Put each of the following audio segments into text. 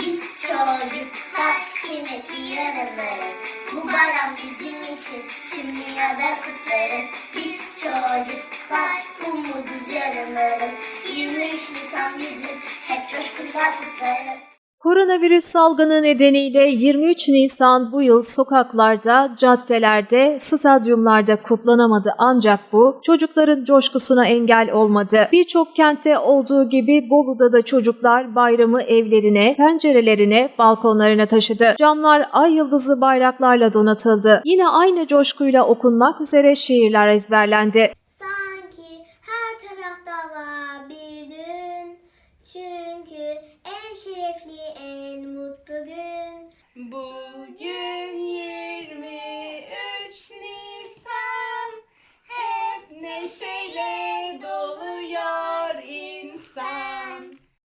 Biz çocuklar kıymetli yarınlarız. Bu bayram bizim için tüm dünyada kutlarız. Biz çocuklar umuduz yarınlarız. 23 Nisan bizim hep coşkuyla kutlarız. Koronavirüs salgını nedeniyle 23 Nisan bu yıl sokaklarda, caddelerde, stadyumlarda kutlanamadı ancak bu çocukların coşkusuna engel olmadı. Birçok kentte olduğu gibi Bolu'da da çocuklar bayramı evlerine, pencerelerine, balkonlarına taşıdı. Camlar ay yıldızlı bayraklarla donatıldı. Yine aynı coşkuyla okunmak üzere şiirler ezberlendi.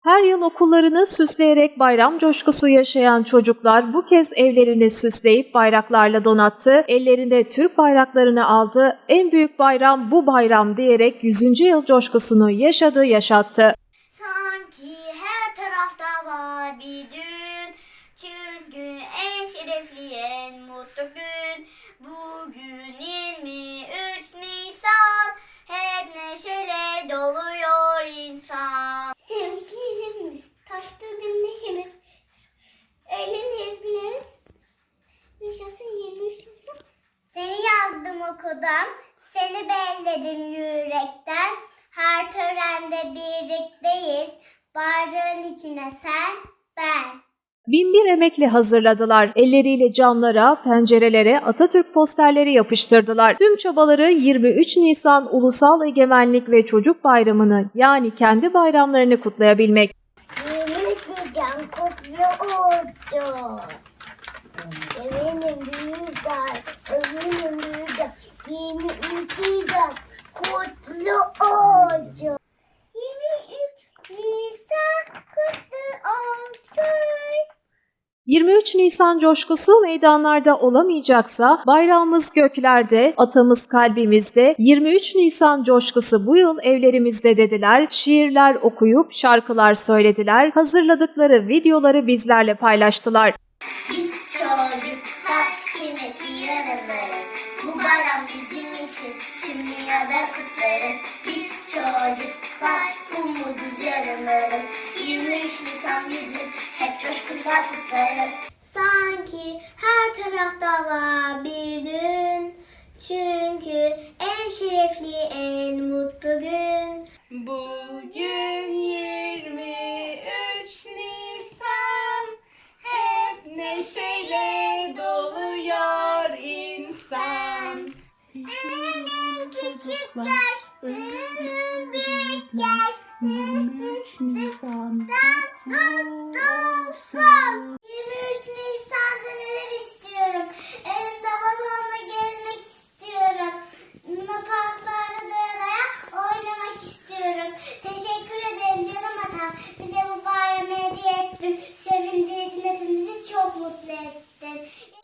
Her yıl okullarını süsleyerek bayram coşkusu yaşayan çocuklar bu kez evlerini süsleyip bayraklarla donattı, ellerinde Türk bayraklarını aldı, en büyük bayram bu bayram diyerek 100. yıl coşkusunu yaşadı, yaşattı. Sanki her tarafta var bir gün. odam, seni belledim yürekten. Her törende birlikteyiz, bardağın içine sen, ben. Binbir emekle hazırladılar. Elleriyle camlara, pencerelere Atatürk posterleri yapıştırdılar. Tüm çabaları 23 Nisan Ulusal Egemenlik ve Çocuk Bayramı'nı yani kendi bayramlarını kutlayabilmek. 23 Nisan kutlu oldu. Eminim büyük ömrüm 22 de kutlu olsun. 23 Nisan kutlu olsun. 23 Nisan coşkusu meydanlarda olamayacaksa bayrağımız göklerde, atamız kalbimizde, 23 Nisan coşkusu bu yıl evlerimizde dediler, şiirler okuyup şarkılar söylediler, hazırladıkları videoları bizlerle paylaştılar. Biz çocuk çocuklar kıymetli yarınlarız. Bu bayram bizim için tüm dünyada kutlarız. Biz çocuklar umuduz yarınlarız. 23 Nisan bizim hep coşkuyla kutlarız. Sanki her tarafta var bir gün. Çünkü en şerefli, en mutlu gün. Bugün insan Eminim küçükler,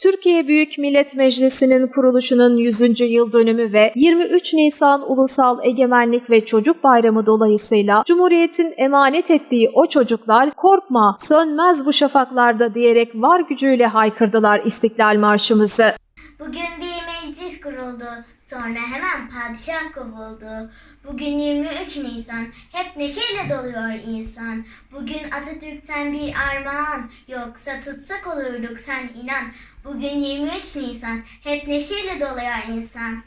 Türkiye Büyük Millet Meclisi'nin kuruluşunun 100. yıl dönümü ve 23 Nisan Ulusal Egemenlik ve Çocuk Bayramı dolayısıyla Cumhuriyet'in emanet ettiği o çocuklar korkma sönmez bu şafaklarda diyerek var gücüyle haykırdılar İstiklal Marşımızı. Bugün bir kuruldu. Sonra hemen padişah kovuldu. Bugün 23 Nisan. Hep neşeyle doluyor insan. Bugün Atatürk'ten bir armağan. Yoksa tutsak olurduk sen inan. Bugün 23 Nisan. Hep neşeyle doluyor insan.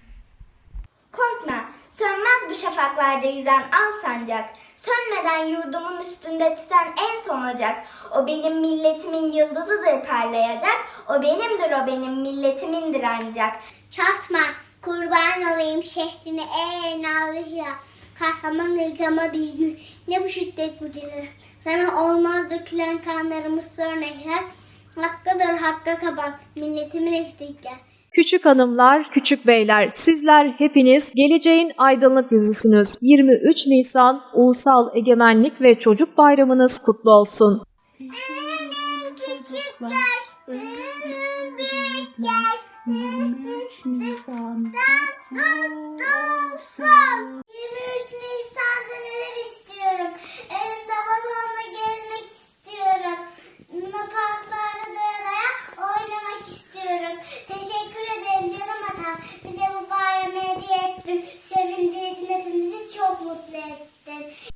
Korkma, sönmez bu şafaklarda yüzen al sancak. Sönmeden yurdumun üstünde tüten en son ocak. O benim milletimin yıldızıdır parlayacak. O benimdir, o benim milletimindir ancak. Çatma, kurban olayım şehrine en alışa. Kahraman ülkeme bir gün, ne bu şiddet bu celal. Sana olmaz dökülen kanlarımız sonra her. Hakkıdır hakka kaban, milletimin istiklal. Küçük hanımlar, küçük beyler, sizler hepiniz geleceğin aydınlık yüzüsünüz. 23 Nisan Ulusal Egemenlik ve Çocuk Bayramınız kutlu olsun. Eminim küçükler, eminim büyükler. 23 Nisan'dan let them